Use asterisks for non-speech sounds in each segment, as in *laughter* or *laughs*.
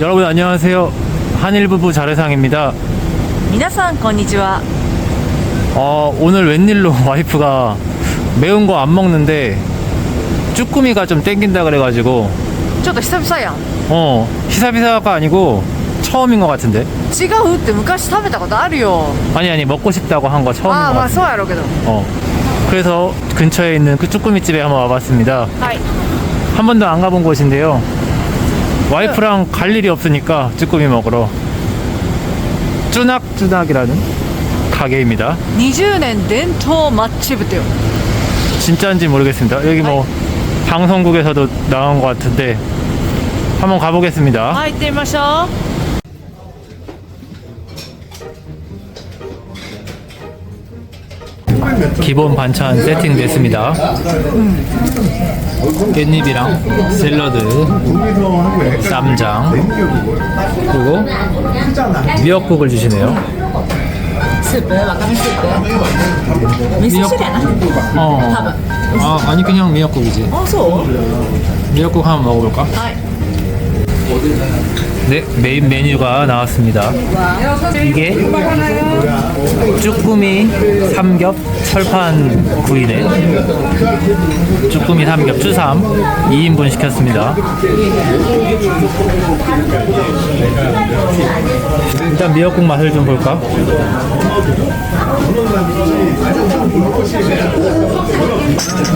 여러분 안녕하세요. 한일부부 자례상입니다. 皆さんこんにちは 어, 오늘 웬일로 *laughs* 와이프가 매운 거 안 먹는데 쭈꾸미가 좀 땡긴다 그래가지고 ちょっと久々やん 어 히사비사가 아니고 처음인 것 같은데 違うって昔食べたことあるよ 아니 아니 먹고 싶다고 한 거 처음인 ああ 것 まあ 같아. そうやろうけど 어 그래서 근처에 있는 그 쭈꾸미 집에 한번 와봤습니다. はい 한 번도 안 가본 곳인데요. 와이프랑 갈 일이 없으니까 쭈꾸미 먹으러 쭈낙쭈낙이라는 가게입니다. 20년 된토 맛집이요. 진짜인지 모르겠습니다. 여기 뭐 방송국에서도 나온 것 같은데 한번 가보겠습니다. 아이, 떼마셔. 기본 반찬 세팅됐습니다. 깻잎이랑 샐러드, 쌈장, 그리고 미역국을 주시네요. 미역국. 어. 아, 아니 그냥 미역국이지. 미역국 한번 먹어볼까? 네, 메인 메뉴가 나왔습니다. 이게 쭈꾸미 삼겹 철판 구이네. 쭈꾸미 삼겹 추삼 2인분 시켰습니다. 일단 미역국 맛을 좀 볼까?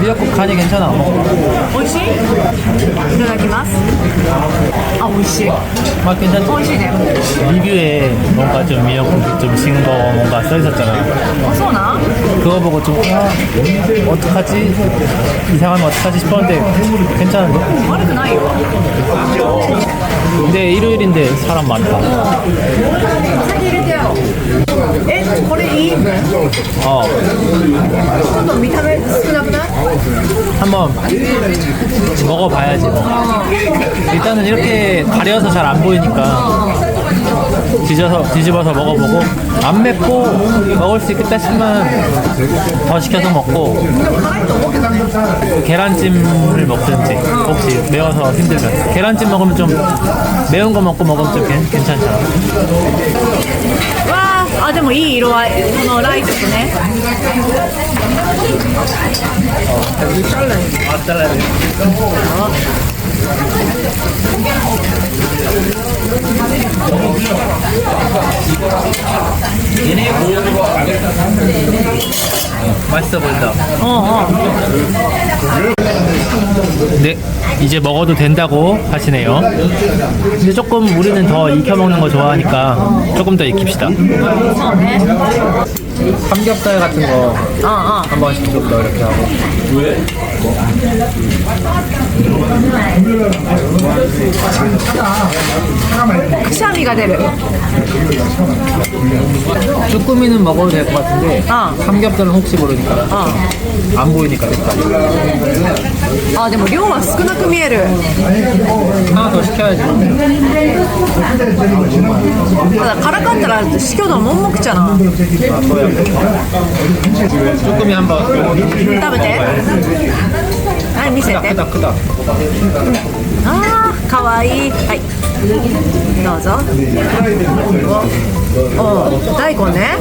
미역국 간이 괜찮아. 오이시? 들어가기마스? 아, 오이시. 맛 괜찮지? 오이시네. 리뷰에 뭔가 좀 미역국이 좀 싱거워 뭔가 써 있었잖아. 어, 소나? 그거 보고 좀, 아, 어떡하지? 이상하면 어떡하지 싶었는데 괜찮은데? 머리도 나요. 근데 일요일인데 사람 많다. 어. えこれいい分 어, ちょっと見た目少なくない 한번 먹어봐야지. 뭐. 일단은 이렇게 가려서 잘 안 보이니까 뒤져서 뒤집어서 먹어보고 안 맵고 먹을 수 있겠다 싶으면 더 시켜서 먹고 계란찜을 먹든지 혹시 매워서 힘들면 계란찜 먹으면 좀 매운 거 먹고 먹으면 좀 괜- 괜찮잖아. わああでもいい色合いこのライトとね 얘네 보고 맛있어 보인다. 어, 어. 네, 이제 먹어도 된다고 하시네요. 근데 조금 우리는 더 익혀 먹는 거 좋아하니까 조금 더 익힙시다. 삼겹살 같은 거 어, 어. 한 번씩 좀 더 이렇게 하고 크샤미가 되려. 쭈꾸미는 먹어도 될 것 같은데 어. 삼겹살은 혹시 모르니까 어. 안 보이니까 일단 あでも量は少なく見える。ただからかったら死去のもんもくちゃな。食べて。はい見せて。ああかわいい。はい。どうぞ。おお大根ね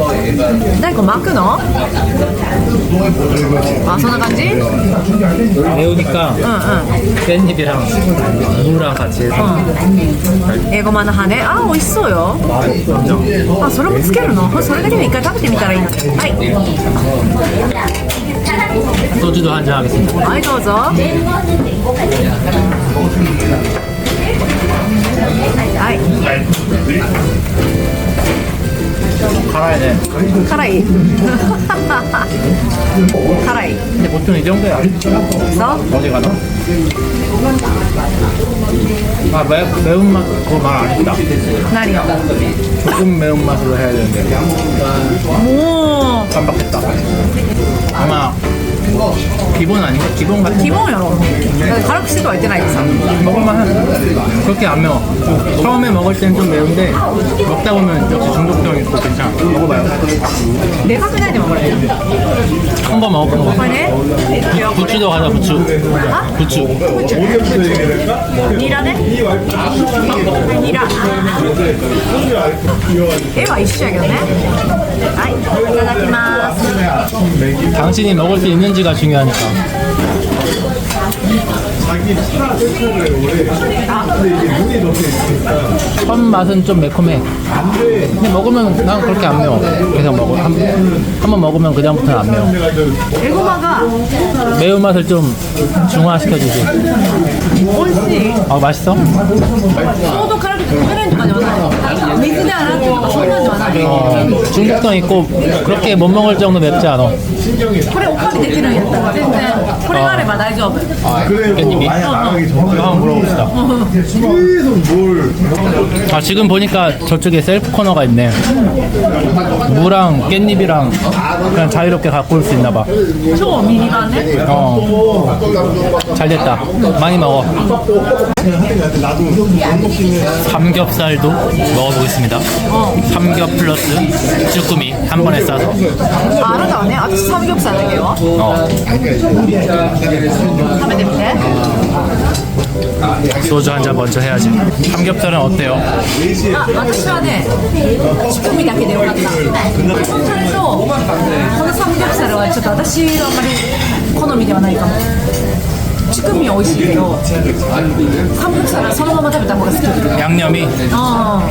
大根巻くのあそんな感じうんうん 매우니까 깻잎이랑 무랑 같이 해서 エゴマの羽あー美味しそうよあそれもつけるのそれだけで一回食べてみたらいいのはい 소주도 한 잔 하겠습니다. はいどうぞはい、 카라이네. 카라이. *laughs* 카라이. 근데 보통 이 정도야. 있어? 어디 가나? 아, 매, 매운맛 그거 말 안 했다. 날이 조금 매운맛으로 해야 되는데. 오. 깜빡했다. 아마 기본 아닌가? 기본 같은 기본이야. 네, 가락시도 할 때나 있어. 먹을만한 그렇게 안 매워 처음에 먹을 땐 좀 매운데 먹다 보면 역시 중독성 있고 괜찮아 먹어봐요 내가 그냥 이제 먹을래. 한번 먹어보는 부추도 가자 부추 아? 부추 니라네? 니라. 아. 애가 이슈야겠네. 아이, 이 당신이 먹을 수 있는지가 중요하니까 자기 첫 맛은 좀 매콤해. 근데 먹으면 난 그렇게 안 매워. 그냥 먹어. 한번 먹으면 그다음부터 안 매워. 애고마가 매운맛을 좀 중화시켜주지. 옳지. 아, 맛있어? 소도 카라비 카렌 많이 와서 믿지도 않았는데 ってとかそんなんではない。 어, 중독성 있고 그렇게 못 먹을 정도 맵지 않아 これおかわりできるんやったら全然これがあれば大丈夫。 깻잎이 이거 한번 물어봅시다 아 지금 보니까 저쪽에 셀프 코너가 있네 무랑 깻잎이랑 그냥 자유롭게 갖고 올 수 있나 봐 超ミニ版ね。 어. 잘 됐다. 많이 먹어. 삼겹살도 먹어보겠습니다. 삼겹 플러스 쭈꾸미 한 번에 싸서. ああなたはね、私サムギョプサルだけど 어. 食べてみて。 소주 한 잔 먼저 해야지. 삼겹살은 어때요? あ、私はね、チキンだけでよかった。本当にそう、このサムギョプサルはちょっと私はあんまり好みではないかも。 チキンは美味しいけど、サムギョプサルはそのまま食べた方が好き。 양념이 ああ、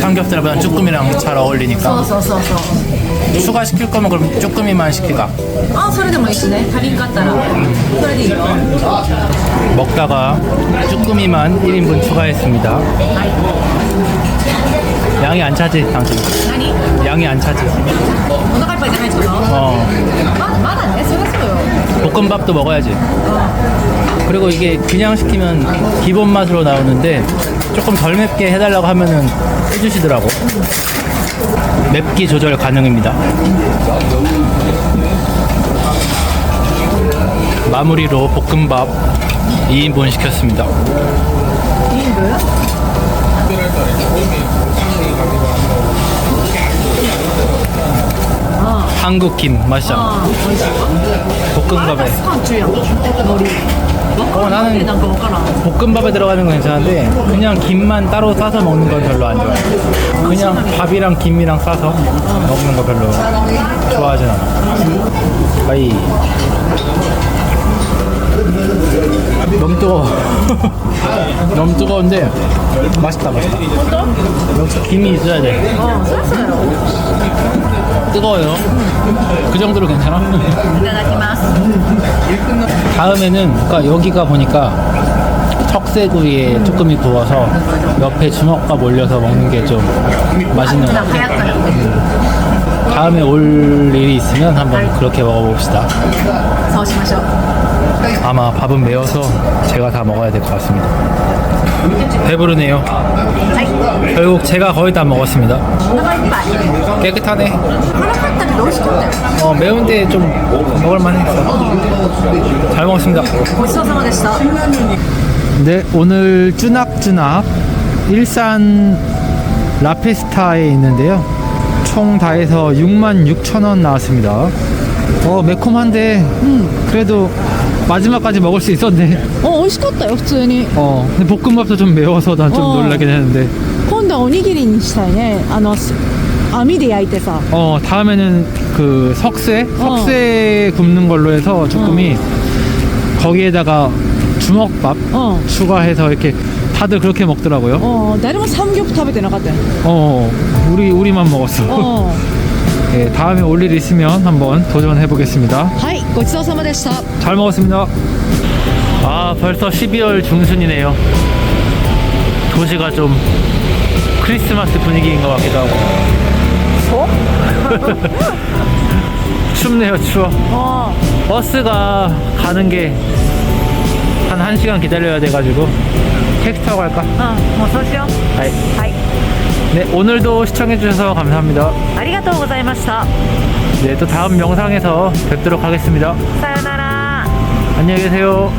삼겹살보다 쭈꾸미랑 잘 そう 어울리니까 そうそうそう。 추가 시킬 거면 그럼 쭈꾸미만 시킬까? あ、それでもいいしね。足りんかったら、それでいいよ。 먹다가 쭈꾸미만 1인분 추가했습니다. 양이 안 차지 당신 아니. 양이 안 차지. 못 나갈 바에 잖아요어말안했어요. 볶음밥도 먹어야지. 어. 그리고 이게 그냥 시키면 기본 맛으로 나오는데 조금 덜 맵게 해달라고 하면은 해주시더라고. 맵기 조절 가능입니다. 마무리로 볶음밥 2인분 시켰습니다. 2인분요? 한국김 맛있잖아. 볶음밥에. 어, 나는 볶음밥에 들어가는 건 괜찮은데 그냥 김만 따로 싸서 먹는 건 별로 안 좋아해. 그냥 밥이랑 김이랑 싸서 먹는 거 별로 좋아하진 않아. 아이. 너무 뜨거워. *laughs* 너무 뜨거운데 맛있다 맛있다. 역시 김이 있어야 돼. 어, 뜨거워요. 그 정도로 괜찮아? 다음에는 그러니까 여기가 보니까 척쇠구이에 조금이 구워서 옆에 주먹밥 올려서 먹는 게 좀 맛있는 것 같아요. 음. 다음에 올 일이 있으면 한번 그렇게 먹어봅시다. 서오시마쇼. 아마 밥은 매워서 제가 다 먹어야 될 것 같습니다. 배부르네요. 결국 제가 거의 다 먹었습니다. 깨끗하네. 어 매운데 좀 먹을만했어. 잘 먹었습니다. 고추장 상어됐어. 네 오늘 쭈낙쭈낙 일산 라피스타에 있는데요. 총 다해서 6만 6천 원 나왔습니다. 어 매콤한데 음, 그래도 마지막까지 먹을 수 있었네. お美味しかったよ普通に 어, 근데 볶음밥도 좀 매워서 난 좀 어. 놀라긴 했는데. 今度はおにぎりにしたいねあのす網で焼いてさ 어, 다음에는 그 석쇠? 어. 석쇠 굽는 걸로 해서 조금이 거기에다가 주먹밥 うん 추가해서 이렇게 다들 그렇게 먹더라고요. うん誰もサムギョプ食べてなかったよ 어, 우리, 우리만 먹었어. うん *laughs* 예, 다음에 올 일 있으면 한번 도전해 보겠습니다. はい ごちそうさまでした 잘 먹었습니다. 아, 벌써 12월 중순이네요. 도시가 좀 크리스마스 분위기인 것 같기도 하고. *laughs* 춥네요, 추워. あ 버스가 가는 게 한 1시간 기다려야 돼가지고 택시 타고 갈까? うん、もうそうしよう。 아이. はい。 네, 오늘도 시청해주셔서 감사합니다. 아리가또 고자이마시타. 네, 또 다음 영상에서 뵙도록 하겠습니다. 사요나라. 안녕히 계세요.